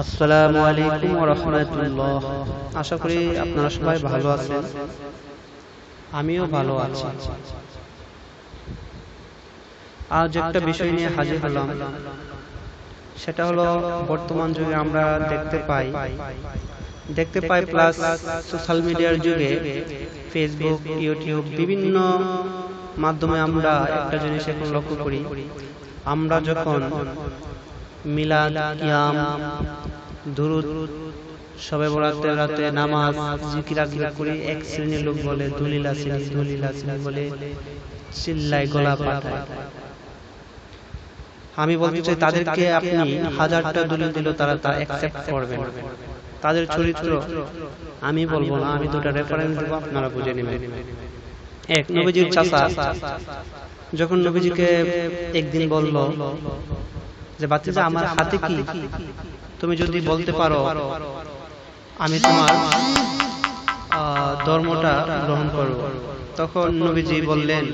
আসসালামু আলাইকুম রাহমাতুল্লাহ আশা করি আপনারা সবাই ভালো আছেন। আমিও ভালো আছি। আজ একটা বিষয় নিয়ে হাজির হলাম। সেটা হলো, বর্তমান যুগে আমরা দেখতে পাই। দেখতে পাই প্লাস সোশ্যাল মিডিয়ার যুগে ফেসবুক, ইউটিউব বিভিন্ন মাধ্যমে আমরা একটা জিনিস এখন লক্ষ্য করি। আমরা যখন মিলাদ, কিয়াম, দুরুদ, সবে বরাতের রাতে নামাজ, জিকির আজকির করি এক শ্রেণির লোক বলে, দলিল আসেনি দলিল আসেনি বলে চিল্লায় গলা পাঠায়। আমি বলতে চাই তাদেরকে আপনি হাজারটা দলিল দিল তারা তা অ্যাকসেপ্ট করবেন তাদের চরিত্র, আমি বলব না, আমি দুটা রেফারেন্স দেবো, আপনারা বুঝে নেবেন। এক, নবীজির চাচা। যখন নবীজিকে একদিন বলল যে বাচ্চা আমার হাতে কি? তুমি যদি বলতে পারো, আমি তোমার ধর্মটা গ্রহণ করব। তখন নবীজি বললেন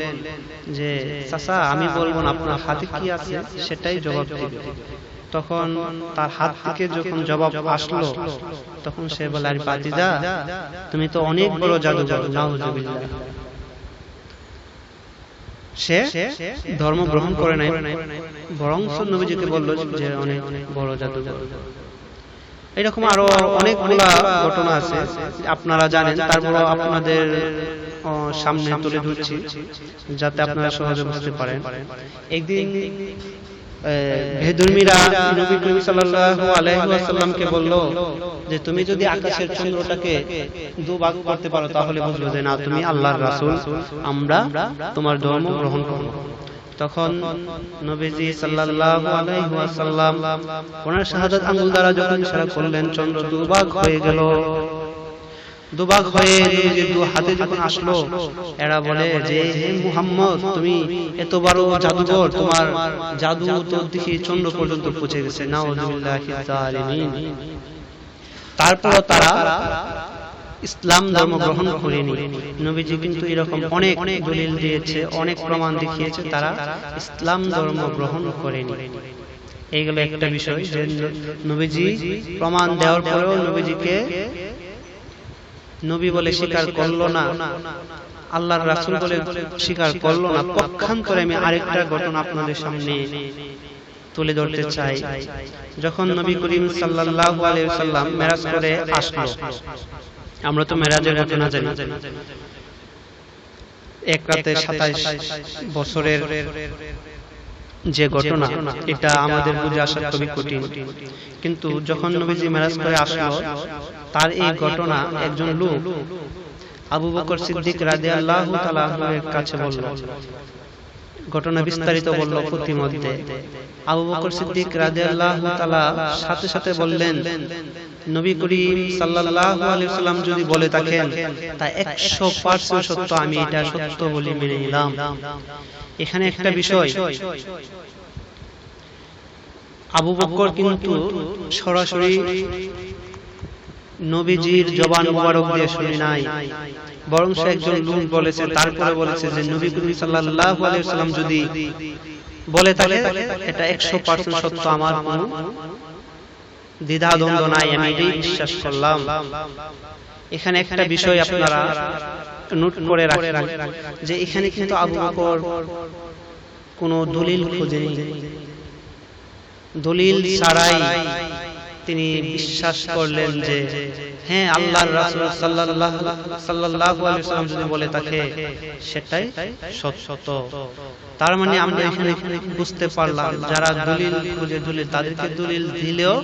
যে, চাচা, আমি বলব না, আপনার হাতে কি আছে? সেটাই জবাব দিবে তখন তার হাত থেকে যখন জবাব আসলো, তখন সে বলে, আরে বাতিজা, তুমি তো অনেক বড় জাদুঘর, নাউজুবিল্লাহ। সে ধর্ম গ্রহণ করে নাই, বরং নবীজিকে বলল যে অনেক বড় জাদুঘর। এরকম আরও অনেকগুলা ঘটনা আছে, আপনারা জানেন তারপর আপনাদের সামনে তুলে ধরছি, যাতে আপনারা সহজে বুঝতে পারেন। একদিন ভেদুর্মীরা নবী করিম সাল্লাল্লাহু আলাইহি ওয়াসাল্লামকে বলল যে তুমি যদি আকাশের চন্দ্রটাকে দুভাগ করতে পারো তাহলে বুঝলো যে না তুমি আল্লাহর রাসূল আমরা তোমার ধর্ম গ্রহণ করব। তখন নবীজি সাল্লাল্লাহু আলাইহি ওয়াসাল্লাম ওনার শাহাদাত আঙ্গুল দ্বারা যখন ইশারা করলেন চন্দ্র দুভাগ হয়ে গেল। দুভাগ হয়ে নবীজির দু হাতে যখন আসলো এরা বলে যে হে মুহাম্মদ তুমি এত বড় জাদুঘর তোমার জাদু তো দেখি চন্দ্র পর্যন্ত পৌঁছে গেছে। নাউজুবিল্লাহি জালিমিন তারপর তারা ইসলাম ধর্ম গ্রহণ করেনি। নবীজি কিন্তু এরকম অনেক দলিল দিয়েছে অনেক প্রমাণ দেখিয়েছে তারা ইসলাম ধর্ম গ্রহণ করেনি। এইগুলো একটা বিষয় যে নবীজি প্রমাণ দেওয়ার পরেও নবীজিকে নবী বলে স্বীকার করল না। আল্লাহর রাসূল বলে স্বীকার করল না। পক্ষান্তরে আমি আরেকটা ঘটনা আপনাদের সামনে তুলে ধরতে চাই। যখন নবী করিম সাল্লাল্লাহু আলাইহি সাল্লাম মেরাজ করে আসলো। আমরা তো মেরাজের ঘটনা জানি। এক রাতে সাতাইশ বছরের যে ঘটনা এটা আমাদের বুঝে আসা খুবই কঠিন। কিন্তু যখন নবীজি মেরাজ করে আসলো তার এই ঘটনা একজন লোক আবু বকর সিদ্দিক রাদিয়াল্লাহু আল্লাহ এর কাছে বলল। ঘটনা বিস্তারিত বলল প্রতিমধ্যে। আবু বকর সিদ্দিক রাদিয়াল্লাহু তাআলা সাথে সাথে বললেন নবী করিম সাল্লাল্লাহু আলাইহি সাল্লাম যদি বলে থাকেন তা 100% সত্য আমি এটা সত্য বলে মেনে নিলাম। এখানে একটা বিষয়। আবু বকর কিন্তু সরাসরি নবীজির জবান মোবারক দিয়ে শুনি নাই। বরং সে একজন লোক বলেছে তারপরে বলেছে যে নবী করিম সাল্লাল্লাহু আলাইহি সাল্লাম যদি বলে থাকে এটা 100% সত্য আমার কোনো দ্বিধা দ্বন্দ্ব নাই আমি এটাই বিশ্বাস করলাম। এখানে একটা বিষয় আপনারা নোট করে রাখেন যে এখানে কিন্তু আবু বকর কোনো দলিল খোঁজেনি। দলিল ছাড়াই তিনি বিশ্বাস করলেন যে হ্যাঁ আল্লাহর রাসূল সাল্লাল্লাহু সাল্লাল্লাহু আলাইহি ওয়াসাল্লাম যদি বলে থাকে সেটাই সত্য। তার মানে আমরা এখানে বুঝতে পারলাম, যারা দলিল খুঁজে দলিল তাদেরকে দলিল দিলেও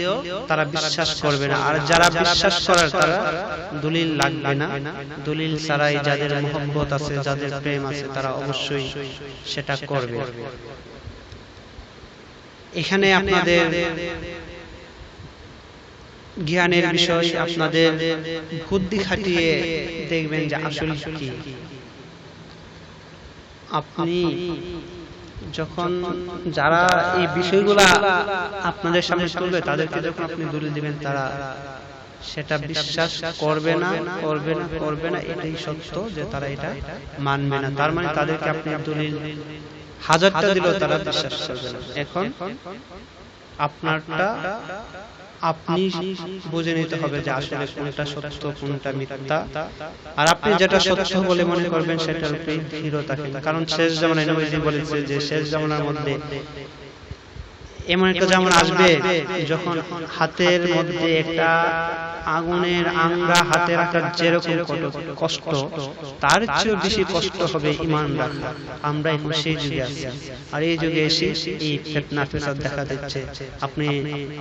তারা বিশ্বাস করবে না। আর যারা বিশ্বাস করার, তারা দলিল লাগবে না। দলিল ছাড়াই যাদের মহব্বত আছে, যাদের প্রেম আছে, তারা অবশ্যই সেটা করবে। এখানে আপনাদের জ্ঞানের বিষয় আপনাদের বুদ্ধি খাটিয়ে দেখবেন যে আসলে কি। আপনি যখন যারা এই বিষয়গুলা আপনাদের সামনে তুলবে তাদেরকে যখন আপনি দলিল দিবেন তারা সেটা বিশ্বাস করবে না করবে না করবে না এটাই সত্য যে তারা এটা মানবে না। তার মানে তাদেরকে আপনি দলিল হাজারটা দিলেও তারা বিশ্বাস করবে না। এখন আপনারটা আপনি বুঝে নিতে হবে যে আসলে কোনটা সত্য, কোনটা মিথ্যা। আর আপনি যেটা সত্য বলে মনে করবেন, সেটার উপরে থাকেন কারণ শেষ জামানায় নবীজি বলেছে যে, শেষ জামানার মধ্যে এমন একটা যেমন আসবে যখন হাতের মধ্যে একটা আগুনের আংরা হাতে রাখার যেরকম কষ্ট তার চেয়েও বেশি কষ্ট হবে ইমান রাখা আমরা এখন সেই যুগে আছি। আর এই যুগে এসে এই ফেতনা ফেসাদ দেখা দিচ্ছে। আপনি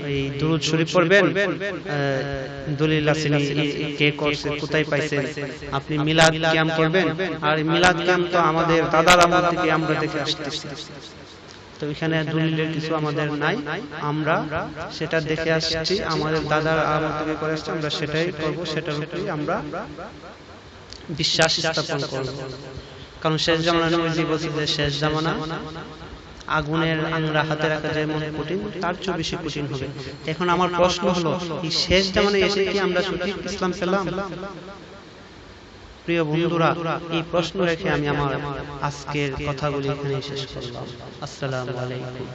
এই দুরুদ শরীফ পড়বেন। আহ, দলিল আসেনি এ- এ কে করছে কোথায় পাইছেন আপনি মিলাদ ক্যাম্প করবেন। আর মিলাদ ক্যাম্প তো আমাদের দাদার আমল থেকে আমরা দেখে আসতেছি। তো এখানে দলিলের কিছু আমাদের নাই। আমরা সেটা দেখে আসছি। আমাদের দাদার আমল থেকে করে আসছি, আমরা সেটাই করব। সেটার উপরেই আমরা বিশ্বাস স্থাপন করব। কারণ শেষ জামানা নবীজি বলছে যে, শেষ জামানা আগুনের আংরা হাতে রাখা যেমন কঠিন, তার চেয়ে বেশি কঠিন হবে। এখন আমার প্রশ্ন হলো, এই শেষ জামানায় এসে কি আমরা সঠিক ইসলাম পেলাম? প্রিয় বন্ধুরা এই প্রশ্ন রেখে আমি আমার আজকের কথাগুলি এখানে শেষ করলাম। আসসালামু আলাইকুম।